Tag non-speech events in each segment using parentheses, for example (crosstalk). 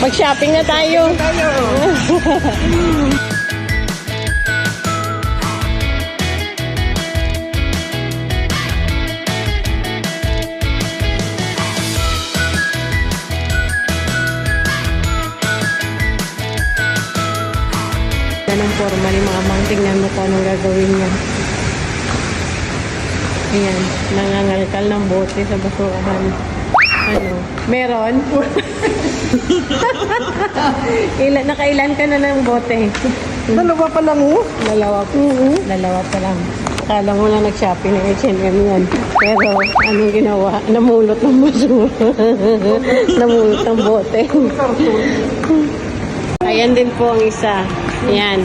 Mag-shopping na tayo. Tayo. Ang forma ni Mamang. Tingnan mo kung anong gagawin niya. Ayan, nangangalkal ng bote sa basurahan. Ano? Meron? (laughs) (laughs) Ilan, nakailan ka na ng bote? Dalawa pa lang oh. Dalawa po. Dalawa pa lang. Akala mo na nag-shopping ng H&M yan. Pero anong ginawa? Namulot ng basura. (laughs) Namulot ng bote. (laughs) Ayan din po ang isa. Ayan.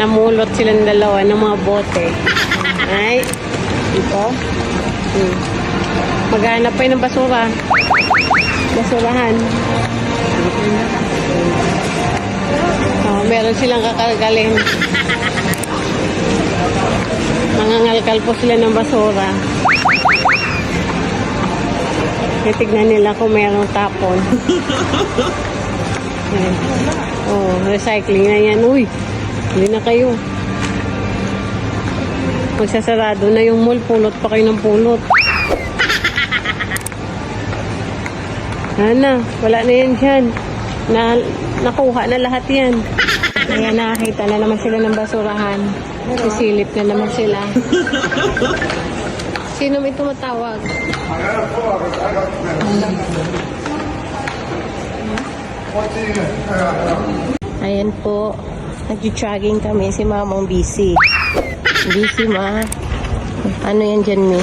Namulot silang dalawa ng mga bote. Ay. Ito. Hmm. Maghanap pa yun ng basura. Basurahan. Oh, meron silang kakalgalin. Mangangalkal po sila ng basura. Titignan nila kung merong tapon. (laughs) Oh, recycling na yan. Uy, hindi na kayo. Magsasarado na yung mall, pulot pa kayo ng pulot. (laughs) Ana, wala na yan dyan. Na, nakuha na lahat yan. Kaya nakakita na naman sila ng basurahan. Sisilip na naman sila. Sino may tumatawag? Ayan po. Nag-jogging kami si Mamang busy. Busy ma. Ano yan dyan, Mi?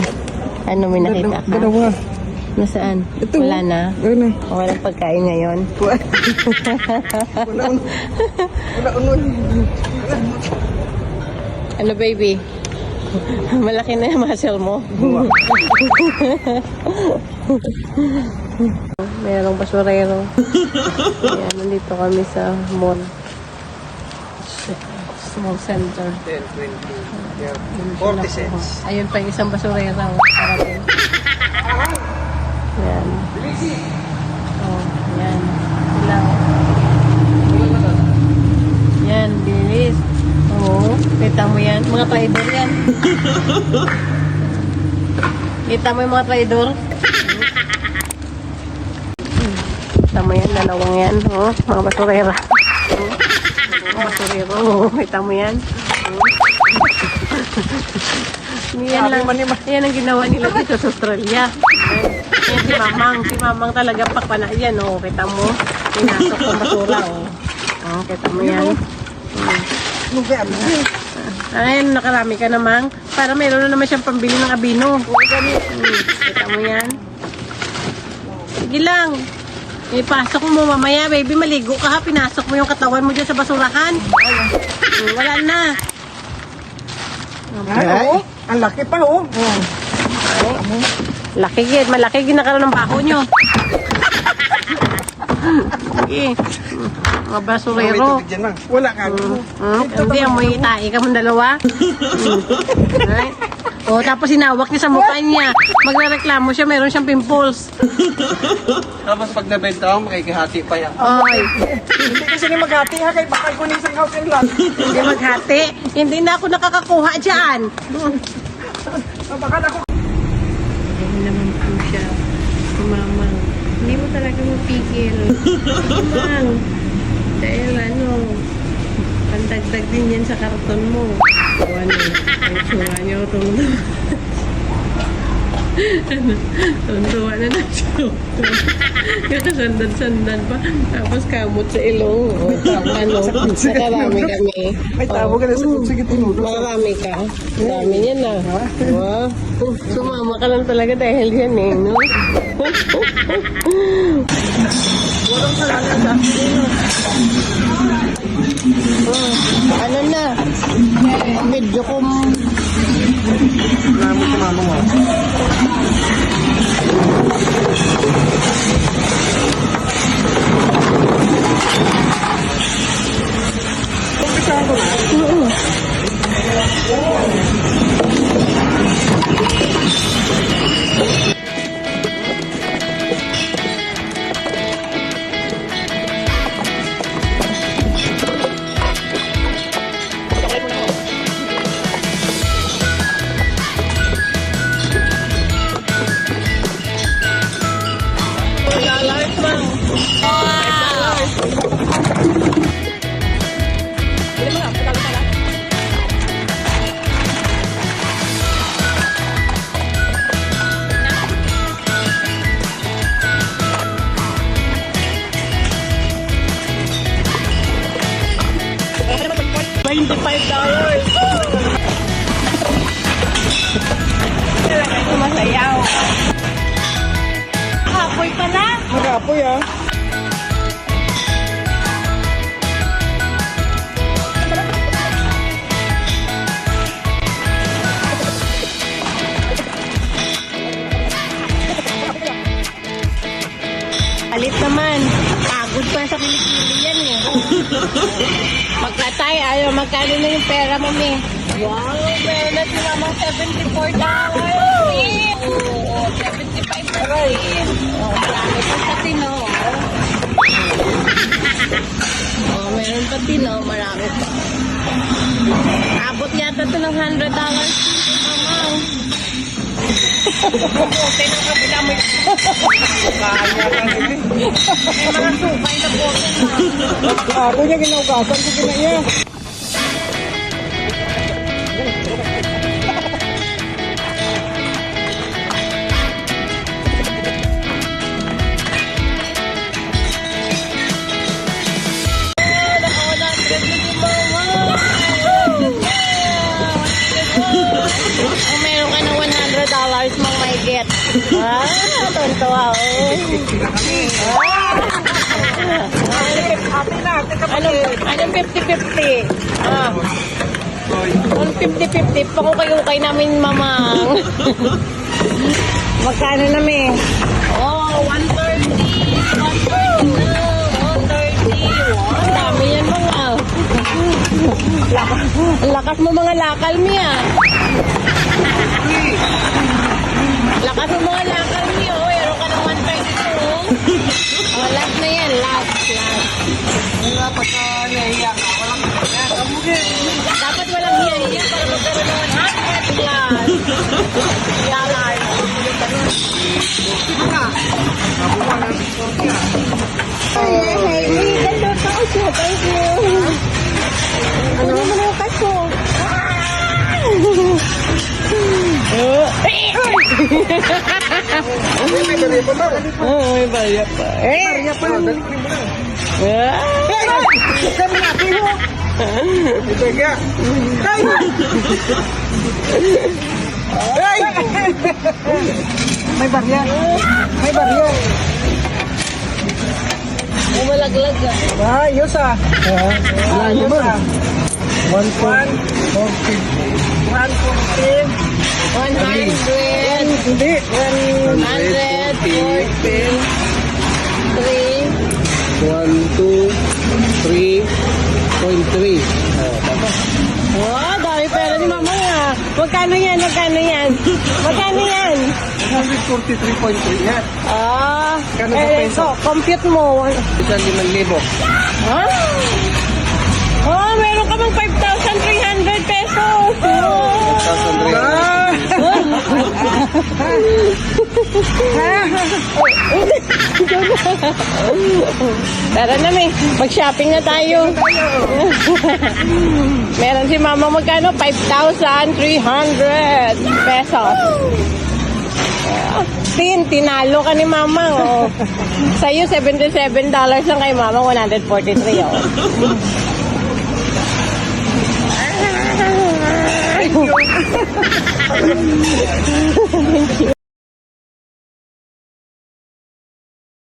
Ano may nakita ka? Dalawa. Nasaan? Ito. Wala na? Ano? O, walang pagkain ngayon? (laughs) Wala Wala. Wala. Ano, baby? Malaki na yung muscle mo. Merong basurero. Ayan, nandito kami sa mall. Small center. 10, 20. Yeah. Ayun 40 sila cents. Ayun pa yung isang basurero. Parating. Oh, yan. Sila. Yan, bilis. Oo, kita mo yan. Mga trader yan. kita mo yung mga? Hmm. Kita mo yan, dalawang yan. Oh, mga basurera. Oh, mga basurero. Oh, kita mo yan. Oh. yan lang. Yan ang ginawa nila dito sa Australia. Si Mamang. Si Mamang talaga pakpana yan. Oh, kita mo. Pinasok ng basura. Oh. Oh, kita mo yan. Ano ba yan? Ayun, nakarami ka namang. Para meron na naman siyang pambili ng abino. Hmm, kita mo yan. Sige lang. Ipasok mo mamaya, baby. Maligo ka ha. Pinasok mo yung katawan mo dyan sa basurahan. Hmm, wala na. Ay, oo. Ang laki pa oh. Laki gid, malaki gid nakaroon ng baho nyo. Sige. Mga basurero. May tubig dyan, Mang. Wala ka. Hmm? Hindi, amoy tae ka mong dalawa. Right? O, tapos sinawak niya sa mukha niya. Magrereklamo siya, meron siyang pimples. Tapos pag nabenta ako, makikihati pa yan. Oy, Hindi kasi ni maghati ha, kay baka kunin sa house and lot. hindi maghati. Hindi na ako nakakakuha dyan. Baka ako. Ayan naman po siya. Mamang. Hindi mo talaga mapigil. Mamang. Dahil ano, pantagdag din yan sa karton mo. Ano, ang tsura niyo tungtong. Tuntuwa na na siya. Kakasandan-sandan pa. Tapos kamot sa ilong. O, ano, nakarami kami. Ay, tawag ka na sa sige tinudo. Marami ka. Ang dami niyan na. Wow. Sumama ka lang talaga dahil yan eh, no? Walang salanan sa Oh, ano na? Medyo kung Namin si mama mo. Talaga masayaw. Kapoy pala. Magapoy ah. Magkano na yung pera mo, me? Wow, meron na si mama 74 dollars. Oo, 75 pa rin. Oo, marami pa sa tino. Oo, meron pa tino, marami pa. Abot yata ito ng 100 dollars. Mama. Okay ng kabila mo. May mga sukay na po. Ako niya ginaugasan ko kinaiya. Ate ka pa. Anong, anong 50-50? Ah. Anong 50-50? Pakukay-ukay namin, mamang. (laughs) Magkano namin? Oh, 130. 130 na. 130. Wow, ang dami yan mga. Lakas, lakas mo mga lakal yan. Lakas mo mga lakal Last. Wala pagka nahiya ka. Walang kanya. Dapat walang hiya-hiya para magkaroon ng 100 plus. Yalan. Hey, hey, hey, ganda ka ako. Thank you. Ano mo na kaso? May dali pa ba? Oh, may baya pa. Eh! Kanya pa. Dali mo na. Kami natin mo. Ito kaya. Hey! Hey! May barya. May barya. May malaglag ah. Ayos ah. Ayos ah. One one four One fourteen. 100. Hindi. 100. 14. 3. One, two, three, point three. Oh, dami pera ni mama nga. Magkano yan? Magkano yan? Magkano yan? 143.3 yan. Ah, Kano sa eh, peso? so, compute mo. Isang limang libo. Ha? Oh, meron ka mang 5,300 pesos. Oh. Ah! Tara na, may. Mag-shopping na tayo. Meron si mama magkano? 5,300 pesos. Tin, tinalo ka ni mama. Oh. Sa'yo, $77 lang kay mama, 143. Oh.